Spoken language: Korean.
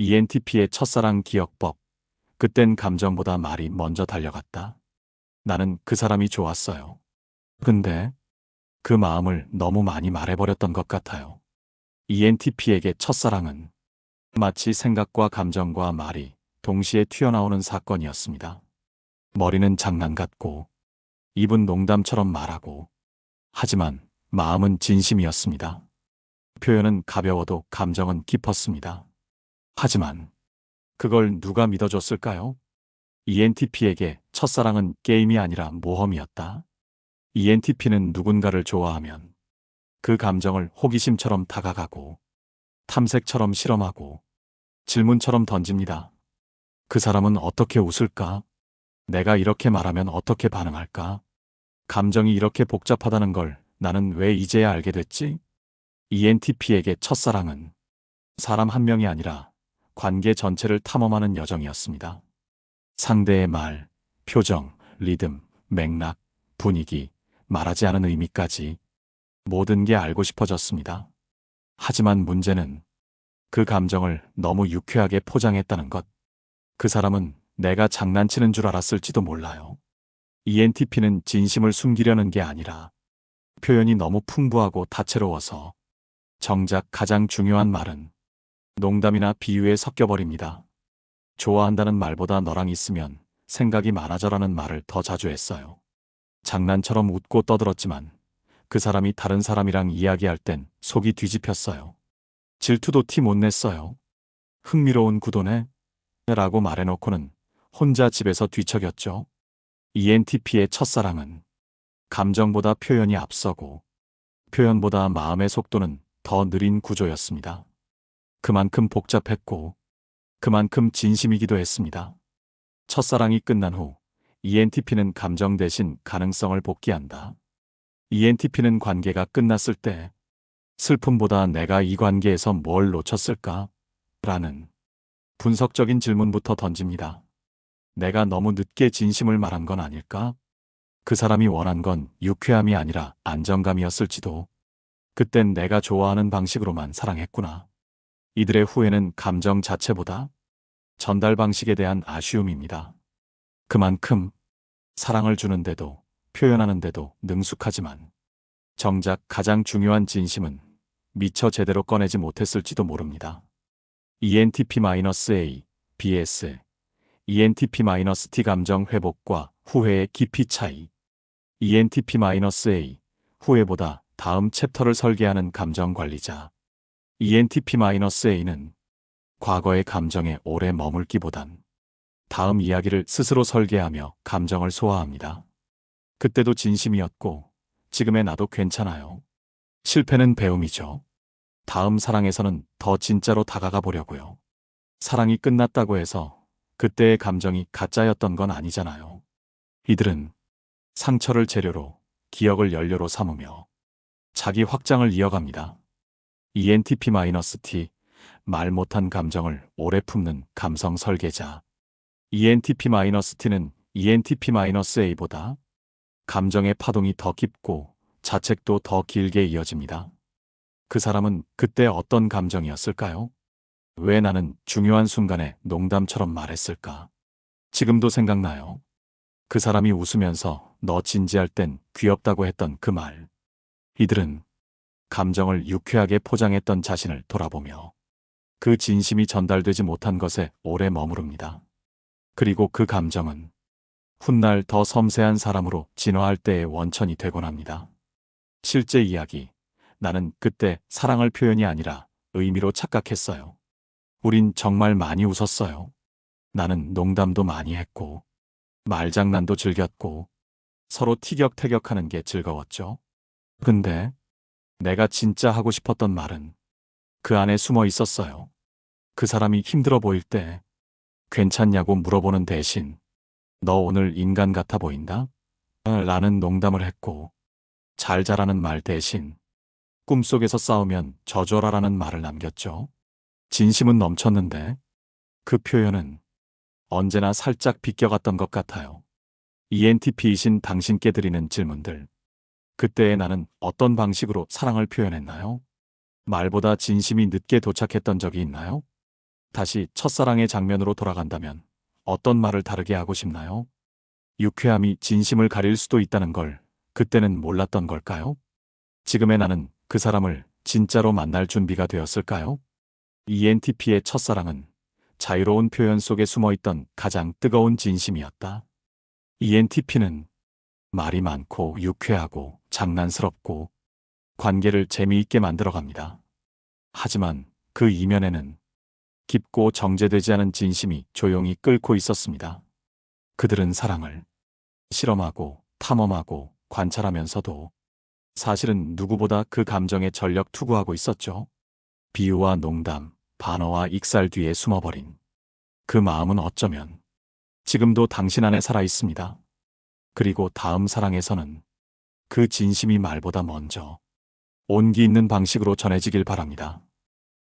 ENTP의 첫사랑 기억법. 그땐 감정보다 말이 먼저 달려갔다. 나는 그 사람이 좋았어요. 근데 그 마음을 너무 많이 말해버렸던 것 같아요. ENTP에게 첫사랑은 마치 생각과 감정과 말이 동시에 튀어나오는 사건이었습니다. 머리는 장난 같고 입은 농담처럼 말하고 하지만 마음은 진심이었습니다. 표현은 가벼워도 감정은 깊었습니다. 하지만 그걸 누가 믿어줬을까요? ENTP에게 첫사랑은 게임이 아니라 모험이었다. ENTP는 누군가를 좋아하면 그 감정을 호기심처럼 다가가고 탐색처럼 실험하고 질문처럼 던집니다. 그 사람은 어떻게 웃을까? 내가 이렇게 말하면 어떻게 반응할까? 감정이 이렇게 복잡하다는 걸 나는 왜 이제야 알게 됐지? ENTP에게 첫사랑은 사람 한 명이 아니라 관계 전체를 탐험하는 여정이었습니다. 상대의 말, 표정, 리듬, 맥락, 분위기, 말하지 않은 의미까지 모든 게 알고 싶어졌습니다. 하지만 문제는 그 감정을 너무 유쾌하게 포장했다는 것. 그 사람은 내가 장난치는 줄 알았을지도 몰라요. ENTP는 진심을 숨기려는 게 아니라 표현이 너무 풍부하고 다채로워서 정작 가장 중요한 말은 농담이나 비유에 섞여버립니다. 좋아한다는 말보다 너랑 있으면 생각이 많아져라는 말을 더 자주 했어요. 장난처럼 웃고 떠들었지만 그 사람이 다른 사람이랑 이야기할 땐 속이 뒤집혔어요. 질투도 티 못 냈어요. 흥미로운 구도네? 라고 말해놓고는 혼자 집에서 뒤척였죠. ENTP의 첫사랑은 감정보다 표현이 앞서고 표현보다 마음의 속도는 더 느린 구조였습니다. 그만큼 복잡했고 그만큼 진심이기도 했습니다. 첫사랑이 끝난 후 ENTP는 감정 대신 가능성을 복귀한다. ENTP는 관계가 끝났을 때 슬픔보다 내가 이 관계에서 뭘 놓쳤을까? 라는 분석적인 질문부터 던집니다. 내가 너무 늦게 진심을 말한 건 아닐까? 그 사람이 원한 건 유쾌함이 아니라 안정감이었을지도. 그땐 내가 좋아하는 방식으로만 사랑했구나. 이들의 후회는 감정 자체보다 전달 방식에 대한 아쉬움입니다. 그만큼 사랑을 주는데도 표현하는데도 능숙하지만 정작 가장 중요한 진심은 미처 제대로 꺼내지 못했을지도 모릅니다. ENTP-A, BS, ENTP-T 감정 회복과 후회의 깊이 차이. ENTP-A, 후회보다 다음 챕터를 설계하는 감정 관리자. ENTP-A는 과거의 감정에 오래 머물기보단 다음 이야기를 스스로 설계하며 감정을 소화합니다. 그때도 진심이었고 지금의 나도 괜찮아요. 실패는 배움이죠. 다음 사랑에서는 더 진짜로 다가가 보려고요. 사랑이 끝났다고 해서 그때의 감정이 가짜였던 건 아니잖아요. 이들은 상처를 재료로 기억을 연료로 삼으며 자기 확장을 이어갑니다. ENTP-T 말 못한 감정을 오래 품는 감성 설계자. ENTP-T는 ENTP-A보다 감정의 파동이 더 깊고 자책도 더 길게 이어집니다. 그 사람은 그때 어떤 감정이었을까요? 왜 나는 중요한 순간에 농담처럼 말했을까? 지금도 생각나요. 그 사람이 웃으면서 너 진지할 땐 귀엽다고 했던 그 말. 이들은 감정을 유쾌하게 포장했던 자신을 돌아보며 그 진심이 전달되지 못한 것에 오래 머무릅니다. 그리고 그 감정은 훗날 더 섬세한 사람으로 진화할 때의 원천이 되곤 합니다. 실제 이야기. 나는 그때 사랑을 표현이 아니라 의미로 착각했어요. 우린 정말 많이 웃었어요. 나는 농담도 많이 했고, 말장난도 즐겼고, 서로 티격태격하는 게 즐거웠죠. 근데 내가 진짜 하고 싶었던 말은 그 안에 숨어 있었어요. 그 사람이 힘들어 보일 때 괜찮냐고 물어보는 대신 너 오늘 인간 같아 보인다? 라는 농담을 했고 잘 자라는 말 대신 꿈속에서 싸우면 져줘라라는 말을 남겼죠. 진심은 넘쳤는데 그 표현은 언제나 살짝 비껴갔던 것 같아요. ENTP이신 당신께 드리는 질문들. 그때의 나는 어떤 방식으로 사랑을 표현했나요? 말보다 진심이 늦게 도착했던 적이 있나요? 다시 첫사랑의 장면으로 돌아간다면 어떤 말을 다르게 하고 싶나요? 유쾌함이 진심을 가릴 수도 있다는 걸 그때는 몰랐던 걸까요? 지금의 나는 그 사람을 진짜로 만날 준비가 되었을까요? ENTP의 첫사랑은 자유로운 표현 속에 숨어 있던 가장 뜨거운 진심이었다. ENTP는 말이 많고 유쾌하고 장난스럽고 관계를 재미있게 만들어갑니다. 하지만 그 이면에는 깊고 정제되지 않은 진심이 조용히 끓고 있었습니다. 그들은 사랑을 실험하고 탐험하고 관찰하면서도 사실은 누구보다 그 감정에 전력 투구하고 있었죠. 비유와 농담, 반어와 익살 뒤에 숨어버린 그 마음은 어쩌면 지금도 당신 안에 살아 있습니다. 그리고 다음 사랑에서는 그 진심이 말보다 먼저 온기 있는 방식으로 전해지길 바랍니다.